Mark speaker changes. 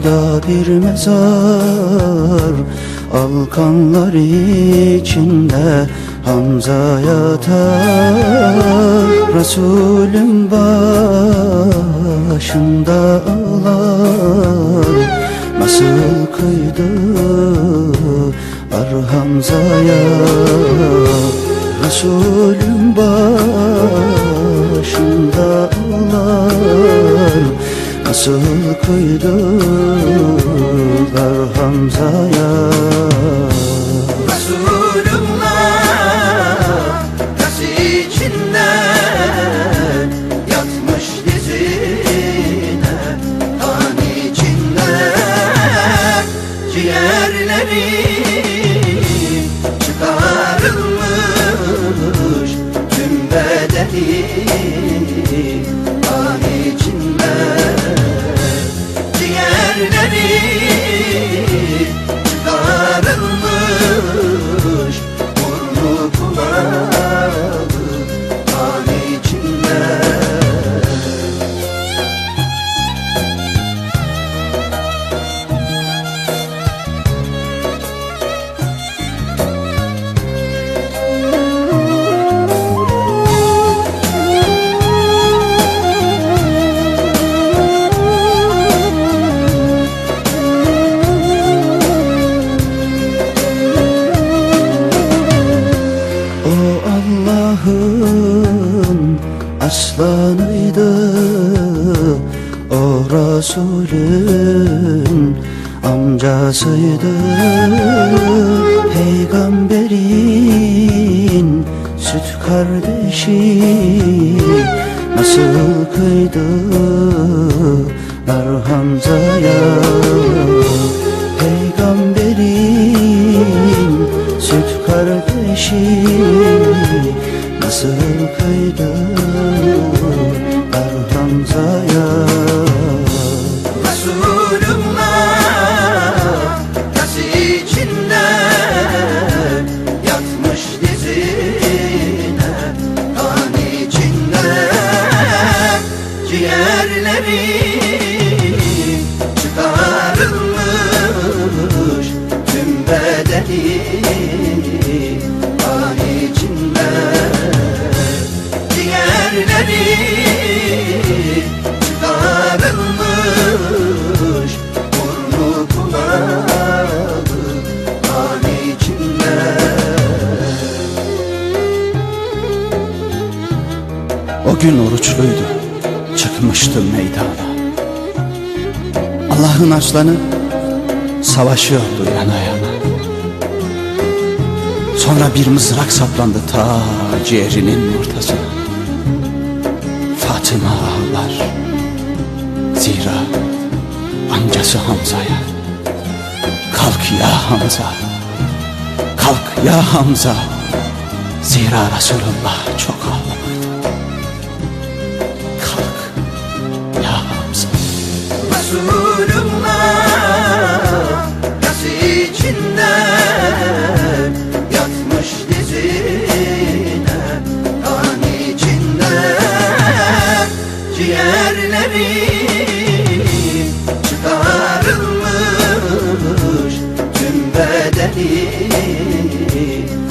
Speaker 1: Başında bir mezar Alkanlar içinde Hamza yatar. Resulüm başında ağlar. Nasıl kıydılar Hamza'ya Resulüm başında kıydılar Hamza'ya Allah'ın aslanıydı. O Resulün amcasıydı. Peygamberin süt kardeşi Nasıl kıydılar Hamza'ya. Peygamberin süt kardeşi Nasıl kıydılar Hamza'ya?
Speaker 2: Resulullah Kas içinden Yatmış dizine Kan içinde Ciğerleri Çıkarılmış Tüm bedeni
Speaker 1: gün oruçluydu. Çıkmıştım meydana. Allah'ın aslanı Savaşıyordu yana yana. Sonra bir mızrak saplandı ta ciğerinin ortasına. Fatıma ağlar. Zira amcası Hamza'ya Kalk ya Hamza Kalk ya Hamza. Zira Resulullah çok ağlamakta
Speaker 2: Bedeni